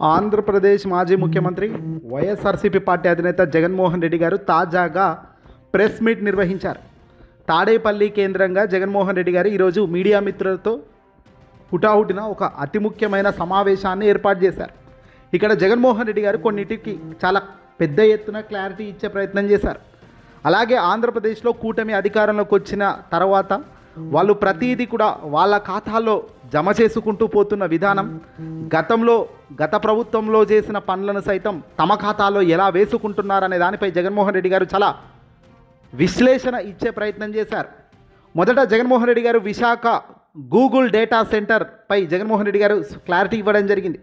ఆంధ్రప్రదేశ్ మాజీ ముఖ్యమంత్రి వైఎస్ఆర్సీపీ పార్టీ అధినేత జగన్మోహన్ రెడ్డి గారు తాజాగా ప్రెస్ మీట్ నిర్వహించారు. తాడేపల్లి కేంద్రంగా జగన్మోహన్ రెడ్డి గారు ఈరోజు మీడియా మిత్రులతో హుటాహుటిన ఒక అతి ముఖ్యమైన సమావేశాన్ని ఏర్పాటు చేశారు. ఇక్కడ జగన్మోహన్ రెడ్డి గారు కొన్నిటికి చాలా పెద్ద ఎత్తున క్లారిటీ ఇచ్చే ప్రయత్నం చేశారు. అలాగే ఆంధ్రప్రదేశ్లో కూటమి అధికారంలోకి వచ్చిన తర్వాత వాళ్ళు ప్రతీది కూడా వాళ్ళ ఖాతాల్లో జమ చేసుకుంటూ పోతున్న విధానం గతంలో గత ప్రభుత్వంలో చేసిన పనులను సైతం తమ ఖాతాలో ఎలా వేసుకుంటున్నారనే దానిపై జగన్మోహన్ రెడ్డి గారు చాలా విశ్లేషణ ఇచ్చే ప్రయత్నం చేశారు. మొదట Jaganmohan Reddy garu Visakha Google data centre పై జగన్మోహన్ రెడ్డి గారు క్లారిటీ ఇవ్వడం జరిగింది.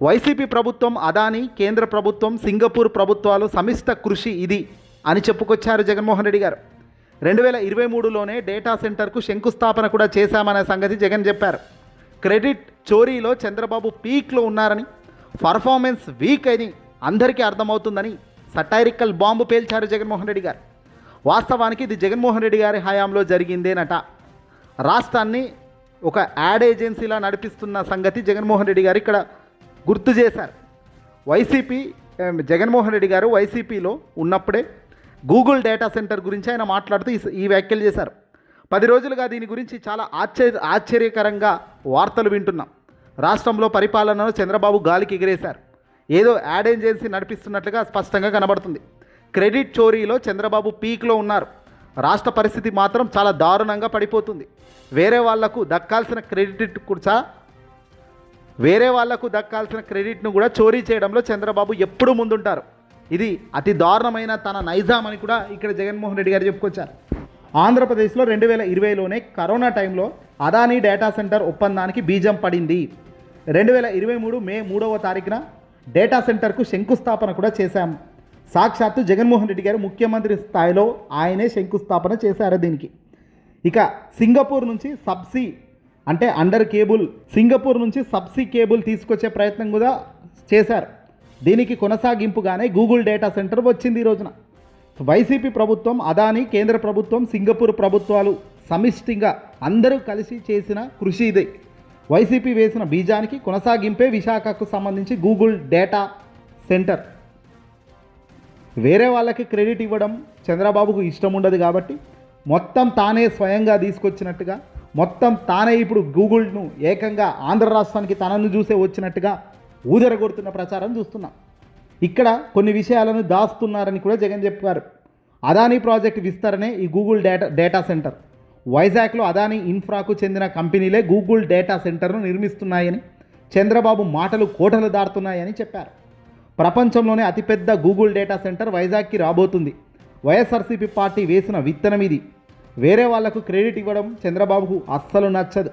వైసీపీ ప్రభుత్వం అదాని కేంద్ర ప్రభుత్వం సింగపూర్ ప్రభుత్వాలు సమిష్ట కృషి ఇది అని చెప్పుకొచ్చారు జగన్మోహన్ రెడ్డి గారు. రెండు వేల ఇరవై మూడులోనే డేటా సెంటర్కు శంకుస్థాపన కూడా చేశామనే సంగతి జగన్ చెప్పారు. క్రెడిట్ చోరీలో చంద్రబాబు పీక్లో ఉన్నారని పర్ఫార్మెన్స్ వీక్ అని అందరికీ అర్థమవుతుందని సటైరికల్ బాంబు పేల్చారు జగన్మోహన్ రెడ్డి గారు. వాస్తవానికి ఇది జగన్మోహన్ రెడ్డి గారి హయాంలో జరిగిందేనట. రాష్ట్రాన్ని ఒక యాడ్ ఏజెన్సీలా నడిపిస్తున్న సంగతి జగన్మోహన్ రెడ్డి గారు ఇక్కడ గుర్తు చేశారు. వైసీపీ జగన్మోహన్ రెడ్డి గారు వైసీపీలో ఉన్నప్పుడే గూగుల్ డేటా సెంటర్ గురించి ఆయన మాట్లాడుతూ ఈ- ఈ వ్యాఖ్యలు చేశారు. పది రోజులుగా దీని గురించి చాలా ఆశ్చర్య ఆశ్చర్యకరంగా వార్తలు వింటున్నాం. రాష్ట్రంలో పరిపాలనను చంద్రబాబు గాలికి ఎగిరేశారు. ఏదో యాడ్ ఏజెన్సీ నడిపిస్తున్నట్లుగా స్పష్టంగా కనబడుతుంది. క్రెడిట్ చోరీలో చంద్రబాబు పీక్లో ఉన్నారు. రాష్ట్ర పరిస్థితి మాత్రం చాలా దారుణంగా పడిపోతుంది. వేరే వాళ్ళకు దక్కాల్సిన క్రెడిట్ కూడా వేరే వాళ్ళకు దక్కాల్సిన క్రెడిట్ను కూడా చోరీ చేయడంలో చంద్రబాబు ఎప్పుడూ ముందుంటారు. ఇది అతి దారుణమైన తన నైజాం అని కూడా ఇక్కడ జగన్మోహన్ రెడ్డి గారు చెప్పుకొచ్చారు. ఆంధ్రప్రదేశ్లో రెండు వేల ఇరవైలోనే కరోనా టైంలో అదానీ డేటా సెంటర్ ఒప్పందానికి బీజం పడింది. రెండు వేల ఇరవై మూడు మే మూడవ తారీఖున డేటా సెంటర్కు శంకుస్థాపన కూడా చేశాం. సాక్షాత్తు జగన్మోహన్ రెడ్డి గారు ముఖ్యమంత్రి స్థాయిలో ఆయనే శంకుస్థాపన చేశారు దీనికి. ఇక సింగపూర్ నుంచి సబ్సీ అంటే అండర్ కేబుల్ సింగపూర్ నుంచి సబ్సీ కేబుల్ తీసుకొచ్చే ప్రయత్నం కూడా చేశారు. దీనికి కొనసాగింపుగానే గూగుల్ డేటా సెంటర్ వచ్చింది ఈ రోజున. వైసీపీ ప్రభుత్వం అదాని కేంద్ర ప్రభుత్వం సింగపూర్ ప్రభుత్వాలు సమిష్టిగా అందరూ కలిసి చేసిన కృషి ఇదే. వైసీపీ వేసిన బీజానికి కొనసాగింపే విశాఖకు సంబంధించి గూగుల్ డేటా సెంటర్. వేరే వాళ్ళకి క్రెడిట్ ఇవ్వడం చంద్రబాబుకు ఇష్టం ఉండదు కాబట్టి మొత్తం తానే స్వయంగా తీసుకొచ్చినట్టుగా మొత్తం తానే ఇప్పుడు గూగుల్ను ఏకంగా ఆంధ్ర రాష్ట్రానికి తనను చూసే వచ్చినట్టుగా ఊదరగొడుతున్న ప్రచారం చూస్తున్నాం. ఇక్కడ కొన్ని విషయాలను దాస్తున్నారని కూడా జగన్ చెప్పారు. అదానీ ప్రాజెక్ట్ విస్తరణే ఈ గూగుల్ డేటా డేటా సెంటర్. వైజాగ్లో అదానీ ఇన్ఫ్రాకు చెందిన కంపెనీలే గూగుల్ డేటా సెంటర్ను నిర్మిస్తున్నాయని చంద్రబాబు మాటలు కోటలు దాటుతున్నాయని చెప్పారు. ప్రపంచంలోనే అతిపెద్ద గూగుల్ డేటా సెంటర్ వైజాగ్కి రాబోతుంది. వైఎస్ఆర్సీపీ పార్టీ వేసిన విత్తనం ఇది. వేరే వాళ్ళకు క్రెడిట్ ఇవ్వడం చంద్రబాబుకు అస్సలు నచ్చదు.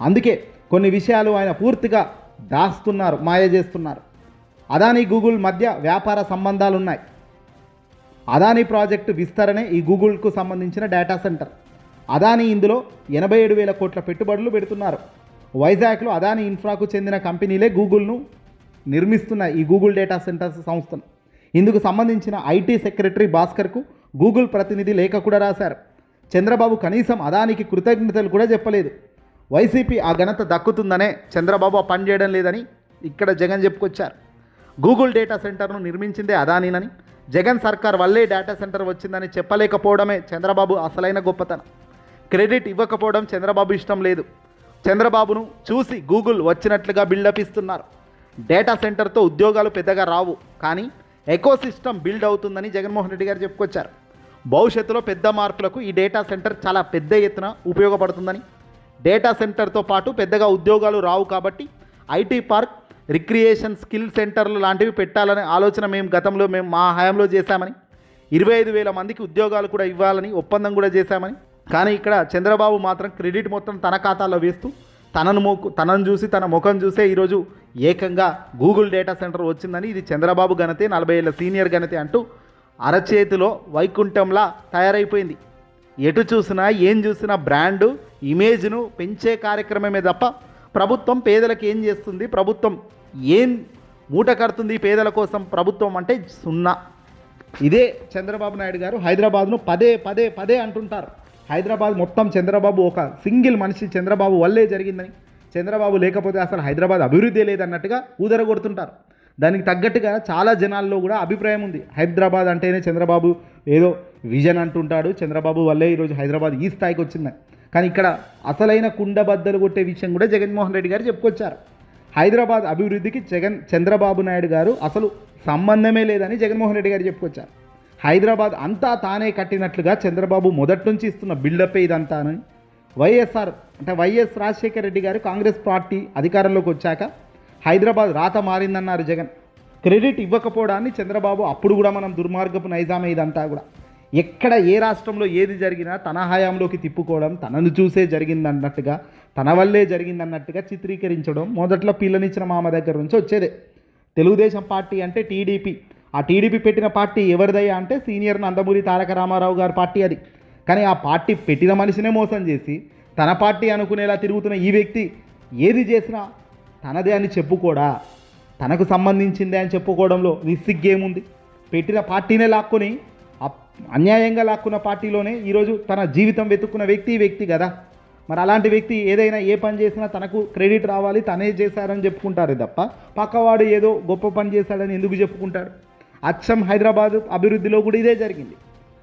అందుకే కొన్ని విషయాలు ఆయన పూర్తిగా దాస్తున్నారు మాయ చేస్తున్నారు. అదానీ గూగుల్ మధ్య వ్యాపార సంబంధాలున్నాయి. అదానీ ప్రాజెక్టు విస్తరణే ఈ గూగుల్కు సంబంధించిన డేటా సెంటర్. అదానీ ఇందులో ఎనభై ఏడు వేల కోట్ల పెట్టుబడులు పెడుతున్నారు. వైజాగ్లో అదానీ ఇన్ఫ్రాకు చెందిన కంపెనీలే గూగుల్ను నిర్మిస్తున్నాయి ఈ గూగుల్ డేటా సెంటర్స్ సంస్థను. ఇందుకు సంబంధించిన ఐటీ సెక్రటరీ భాస్కర్కు గూగుల్ ప్రతినిధి లేఖ కూడా రాశారు. చంద్రబాబు కనీసం అదానికి కృతజ్ఞతలు కూడా చెప్పలేదు. వైసీపీ ఆ ఘనత దక్కుతుందనే చంద్రబాబు పని చేయడం లేదని ఇక్కడ జగన్ చెప్పుకొచ్చారు. గూగుల్ డేటా సెంటర్ను నిర్మించిందే అదానీనని జగన్ సర్కార్ వల్లే డేటా సెంటర్ వచ్చిందని చెప్పలేకపోవడమే చంద్రబాబు అసలైన గొప్పతనం. క్రెడిట్ ఇవ్వకపోవడం చంద్రబాబు ఇష్టం లేదు. చంద్రబాబును చూసి గూగుల్ వచ్చినట్లుగా బిల్డప్ ఇస్తున్నారు. డేటా సెంటర్తో ఉద్యోగాలు పెద్దగా రావు కానీ ఎకోసిస్టమ్ బిల్డ్ అవుతుందని జగన్మోహన్ రెడ్డి గారు చెప్పుకొచ్చారు. భవిష్యత్తులో పెద్ద మార్పులకు ఈ డేటా సెంటర్ చాలా పెద్ద ఎత్తున ఉపయోగపడుతుందని డేటా సెంటర్తో పాటు పెద్దగా ఉద్యోగాలు రావు కాబట్టి ఐటీ పార్క్ రిక్రియేషన్ స్కిల్ సెంటర్లు లాంటివి పెట్టాలనే ఆలోచన మేము గతంలో మేము మా హయాంలో చేశామని ఇరవై ఐదు వేల మందికి ఉద్యోగాలు కూడా ఇవ్వాలని ఒప్పందం కూడా చేశామని. కానీ ఇక్కడ చంద్రబాబు మాత్రం క్రెడిట్ మొత్తం తన ఖాతాలో వేస్తూ తనను మోకు తనను చూసి తన ముఖం చూసే ఈరోజు ఏకంగా గూగుల్ డేటా సెంటర్ వచ్చిందని ఇది చంద్రబాబు ఘనతే నలభై ఏళ్ళ సీనియర్ ఘనతే అంటూ అరచేతిలో వైకుంఠంలా తయారైపోయింది. ఎటు చూసినా ఏం చూసినా బ్రాండు ఇమేజ్ను పెంచే కార్యక్రమమే తప్ప ప్రభుత్వం పేదలకు ఏం చేస్తుంది? ప్రభుత్వం ఏం మూట కడుతుంది పేదల కోసం? ప్రభుత్వం అంటే సున్నా. ఇదే చంద్రబాబు నాయుడు గారు హైదరాబాద్ను పదే పదే పదే అంటుంటారు. హైదరాబాద్ మొత్తం చంద్రబాబు ఒక సింగిల్ మనిషి చంద్రబాబు వల్లే జరిగిందని. చంద్రబాబు లేకపోతే అసలు హైదరాబాద్ అభివృద్ధి లేదన్నట్టుగా ఊదర కొడుతుంటారు దానికి తగ్గట్టుగా చాలా జనాల్లో కూడా అభిప్రాయం ఉంది. హైదరాబాద్ అంటేనే చంద్రబాబు ఏదో విజన్ అంటుంటాడు. చంద్రబాబు వల్లే ఈరోజు హైదరాబాద్ ఈ స్థాయికి వచ్చిందని కానీ ఇక్కడ అసలైన కుండబద్దలు కొట్టే విషయం కూడా జగన్మోహన్ రెడ్డి గారు చెప్పుకొచ్చారు. హైదరాబాద్ అభివృద్ధికి జగన్ చంద్రబాబు నాయుడు గారు అసలు సంబంధమే లేదని జగన్మోహన్ రెడ్డి గారు చెప్పుకొచ్చారు. హైదరాబాద్ అంతా తానే కట్టినట్లుగా చంద్రబాబు మొదటి నుంచి ఇస్తున్న బిల్డప్ ఇదంతానని వైఎస్ఆర్ అంటే వైఎస్ రాజశేఖర రెడ్డి గారు కాంగ్రెస్ పార్టీ అధికారంలోకి వచ్చాక హైదరాబాద్ రాత మారిందన్నారు జగన్. క్రెడిట్ ఇవ్వకపోవడాన్ని చంద్రబాబు అప్పుడు కూడా మనం దుర్మార్గపు నైజామే ఇదంతా కూడా. ఎక్కడ ఏ రాష్ట్రంలో ఏది జరిగినా తన హయాంలోకి తిప్పుకోవడం తనను చూసే జరిగిందన్నట్టుగా తన వల్లే జరిగిందన్నట్టుగా చిత్రీకరించడం మొదట్లో పిల్లనిచ్చిన మామ దగ్గర నుంచి వచ్చేదే. తెలుగుదేశం పార్టీ అంటే టీడీపీ. ఆ టీడీపీ పెట్టిన పార్టీ ఎవరిదయ్యా అంటే సీనియర్ నందమూరి తారక రామారావు గారి పార్టీ అది. కానీ ఆ పార్టీ పెట్టిన మనిషినే మోసం చేసి తన పార్టీ అనుకునేలా తిరుగుతున్న ఈ వ్యక్తి ఏది చేసినా తనదే అని చెప్పుకోడా? తనకు సంబంధించిందే అని చెప్పుకోవడంలో నిస్సిగ్గేముంది పెట్టిన పార్టీనే లాక్కొని అప్- అన్యాయంగా లాక్కున్న పార్టీలోనే ఈరోజు తన జీవితం వెతుక్కున్న వ్యక్తి వ్యక్తి కదా? మరి అలాంటి వ్యక్తి ఏదైనా ఏ పని చేసినా తనకు క్రెడిట్ రావాలి తనే చేశారని చెప్పుకుంటారు తప్ప పక్కవాడు ఏదో గొప్ప పని చేశాడని ఎందుకు చెప్పుకుంటాడు అచ్చం హైదరాబాద్ అభివృద్ధిలో కూడా ఇదే జరిగింది.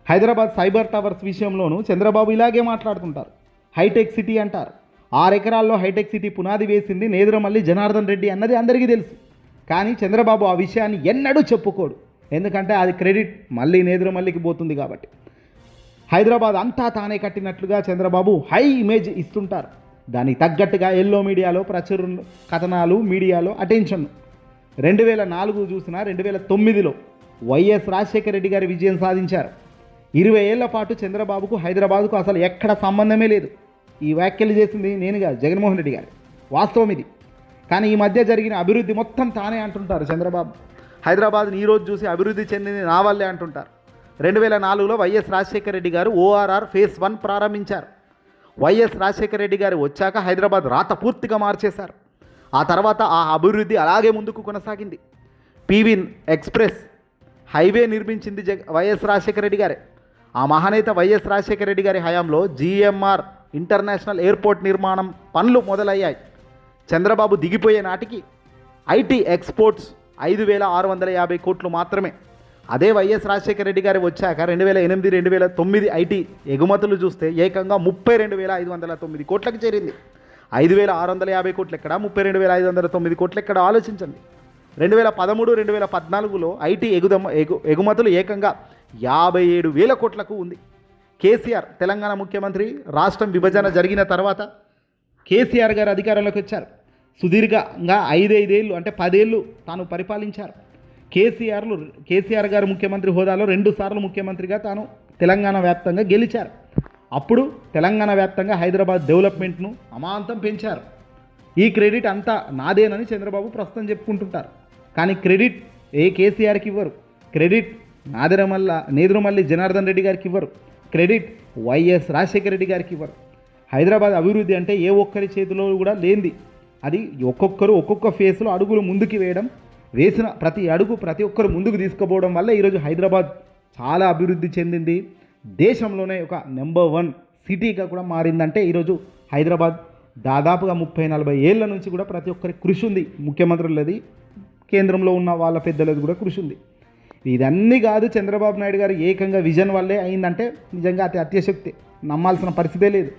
హైదరాబాద్ సైబర్ టవర్స్ విషయంలోనూ చంద్రబాబు ఇలాగే మాట్లాడుతుంటారు. హైటెక్ సిటీ అంటారు. ఆరు ఎకరాల్లో హైటెక్ సిటీ పునాది వేసింది నేదురమల్లి జనార్దన్ రెడ్డి అన్నది అందరికీ తెలుసు. కానీ చంద్రబాబు ఆ విషయాన్ని ఎన్నడూ చెప్పుకోడు. ఎందుకంటే అది క్రెడిట్ మళ్ళీ నేదురమల్లికి పోతుంది కాబట్టి. హైదరాబాద్ అంతా తానే కట్టినట్లుగా చంద్రబాబు హై ఇమేజ్ ఇస్తుంటారు. దానికి తగ్గట్టుగా ఎల్లో మీడియాలో ప్రచురణ కథనాలు మీడియాలో అటెన్షన్ రెండు వేల నాలుగు చూసిన రెండు వేల తొమ్మిదిలో వైఎస్ రాజశేఖర రెడ్డి గారి విజయం సాధించారు. ఇరవై ఏళ్ళ పాటు చంద్రబాబుకు హైదరాబాద్కు అసలు ఎక్కడ సంబంధమే లేదు. ఈ వ్యాఖ్యలు చేసింది నేను కాదు జగన్మోహన్ రెడ్డి గారు. వాస్తవం ఇది. కానీ ఈ మధ్య జరిగిన అభివృద్ధి మొత్తం తానే అంటుంటారు చంద్రబాబు. హైదరాబాద్ని ఈరోజు చూసి అభివృద్ధి చెందింది నా వల్లే అంటుంటారు. రెండు వేల నాలుగులో YS Rajasekhara Reddy garu ORR phase one ప్రారంభించారు. వైఎస్ రాజశేఖర రెడ్డి గారు వచ్చాక హైదరాబాద్ రాత పూర్తిగా మార్చేశారు. ఆ తర్వాత ఆ అభివృద్ధి అలాగే ముందుకు కొనసాగింది. పీవీ ఎక్స్ప్రెస్ హైవే నిర్మించింది జగ వైఎస్ రాజశేఖర రెడ్డి గారే. ఆ మహానేత వైఎస్ రాజశేఖర రెడ్డి గారి హయాంలో జీఎంఆర్ ఇంటర్నేషనల్ ఎయిర్పోర్ట్ నిర్మాణం పనులు మొదలయ్యాయి. చంద్రబాబు దిగిపోయే నాటికి ఐటీ ఎక్స్పోర్ట్స్ ఐదు వేల ఆరు వందల యాభై కోట్లు మాత్రమే. అదే వైఎస్ రాజశేఖర రెడ్డి గారు వచ్చాక రెండు వేల ఎనిమిది రెండు వేల తొమ్మిది ఐటీ ఎగుమతులు చూస్తే ఏకంగా ముప్పై రెండు వేల ఐదు వందల తొమ్మిది కోట్లకు చేరింది. ఐదు వేల ఆరు వందల యాభై కోట్లు ఎక్కడ? ముప్పై రెండు వేల ఐదు వందల తొమ్మిది కోట్లు ఎక్కడ? ఆలోచించండి. రెండు వేల పదమూడు రెండు వేల పద్నాలుగులో ఐటీ ఎగుదమ ఎగు ఎగుమతులు ఏకంగా యాభై ఏడు వేల కోట్లకు ఉంది. కేసీఆర్ తెలంగాణ ముఖ్యమంత్రి రాష్ట్రం విభజన జరిగిన తర్వాత కేసీఆర్ గారు అధికారంలోకి వచ్చారు. సుదీర్ఘంగా ఐదైదేళ్ళు అంటే పదేళ్ళు తాను పరిపాలించారు. కేసీఆర్లు కేసీఆర్ గారు ముఖ్యమంత్రి హోదాలో రెండు సార్లు ముఖ్యమంత్రిగా తాను తెలంగాణ వ్యాప్తంగా గెలిచారు. అప్పుడు తెలంగాణ వ్యాప్తంగా హైదరాబాద్ డెవలప్మెంట్ను అమాంతం పెంచారు. ఈ క్రెడిట్ అంతా నాదేనని చంద్రబాబు ప్రస్తుతం చెప్పుకుంటుంటారు. కానీ క్రెడిట్ ఏ కేసీఆర్కి ఇవ్వరు. క్రెడిట్ నాదిరమల్ల నేదురుమల్లి జనార్దన్ రెడ్డి గారికి ఇవ్వరు. క్రెడిట్ వైఎస్ రాజశేఖర రెడ్డి గారికి ఇవ్వరు. హైదరాబాద్ అభివృద్ధి అంటే ఏ ఒక్కరి చేతిలో కూడా లేనిది. అది ఒక్కొక్కరు ఒక్కొక్క ఫేస్లో అడుగులు ముందుకు వేయడం వేసిన ప్రతి అడుగు ప్రతి ఒక్కరు ముందుకు తీసుకుపోవడం వల్ల ఈరోజు హైదరాబాద్ చాలా అభివృద్ధి చెందింది. దేశంలోనే ఒక నెంబర్ వన్ సిటీగా కూడా మారిందంటే ఈరోజు హైదరాబాద్ దాదాపుగా ముప్పై నలభై ఏళ్ళ నుంచి కూడా ప్రతి ఒక్కరి కృషి ఉంది. ముఖ్యమంత్రులది కేంద్రంలో ఉన్న వాళ్ళ పెద్దలది కూడా కృషి ఉంది. ఇదన్నీ కాదు చంద్రబాబు నాయుడు గారు ఏకంగా విజన్ వల్లే అయిందంటే నిజంగా అతి అత్యశక్తి. నమ్మాల్సిన పరిస్థితే లేదు.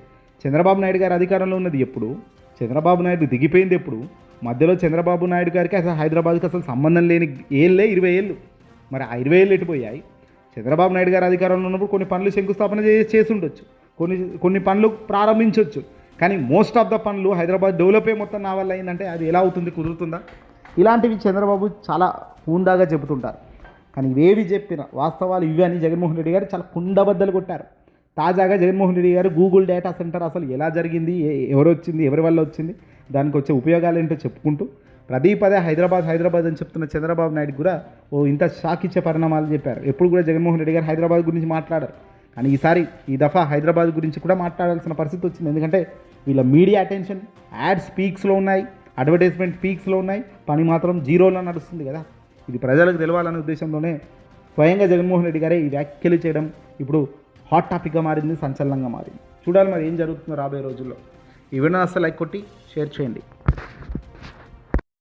చంద్రబాబు నాయుడు గారు అధికారంలో ఉన్నది ఎప్పుడు? చంద్రబాబు నాయుడు దిగిపోయింది ఎప్పుడు? మధ్యలో చంద్రబాబు నాయుడు గారికి అసలు హైదరాబాద్కి అసలు సంబంధం లేని ఏళ్ళే ఇరవై ఏళ్ళు. మరి ఆ ఇరవై ఏళ్ళు ఎటుపోయాయి చంద్రబాబు నాయుడు గారు అధికారంలో ఉన్నప్పుడు కొన్ని పనులు శంకుస్థాపన చేసి ఉండొచ్చు కొన్ని కొన్ని పనులు ప్రారంభించవచ్చు కానీ మోస్ట్ ఆఫ్ ద పనులు హైదరాబాద్ డెవలప్ అయ్యి మొత్తం నా వల్ల అయిందంటే అది ఎలా అవుతుంది కుదురుతుందా? ఇలాంటివి చంద్రబాబు చాలా హూందాగా చెబుతుంటారు. కానీ ఇవేవి చెప్పిన వాస్తవాలు ఇవి అని జగన్మోహన్ రెడ్డి గారు చాలా కుండబద్దలు కొట్టారు. తాజాగా జగన్మోహన్ రెడ్డి గారు గూగుల్ డేటా సెంటర్ అసలు ఎలా జరిగింది ఏ- ఎవరు వచ్చింది ఎవరి వల్ల వచ్చింది దానికి వచ్చే ఉపయోగాలు ఏంటో చెప్పుకుంటూ పదే పదే హైదరాబాద్ హైదరాబాద్ అని చెప్తున్న చంద్రబాబు నాయుడు కూడా ఓ ఇంత షాక్ ఇచ్చే పరిణామాలు చెప్పారు. ఎప్పుడు కూడా జగన్మోహన్ రెడ్డి గారు హైదరాబాద్ గురించి మాట్లాడారు. కానీ ఈసారి ఈ దఫా హైదరాబాద్ గురించి కూడా మాట్లాడాల్సిన పరిస్థితి వచ్చింది. ఎందుకంటే వీళ్ళ మీడియా అటెన్షన్ యాడ్స్ పీక్స్లో ఉన్నాయి అడ్వర్టైజ్మెంట్ పీక్స్లో ఉన్నాయి పని మాత్రం జీరోలో నడుస్తుంది కదా. ఇది ప్రజలకు తెలవాలనే ఉద్దేశంలోనే స్వయంగా జగన్మోహన్ రెడ్డి గారే ఈ వ్యాఖ్యలు చేయడం ఇప్పుడు హాట్ టాపిక్గా మారింది సంచలనంగా మారింది. చూడాలి మరి ఏం జరుగుతుందో రాబోయే రోజుల్లో. ఈ వీడియో అసలు లైక్ కొట్టి షేర్ చేయండి.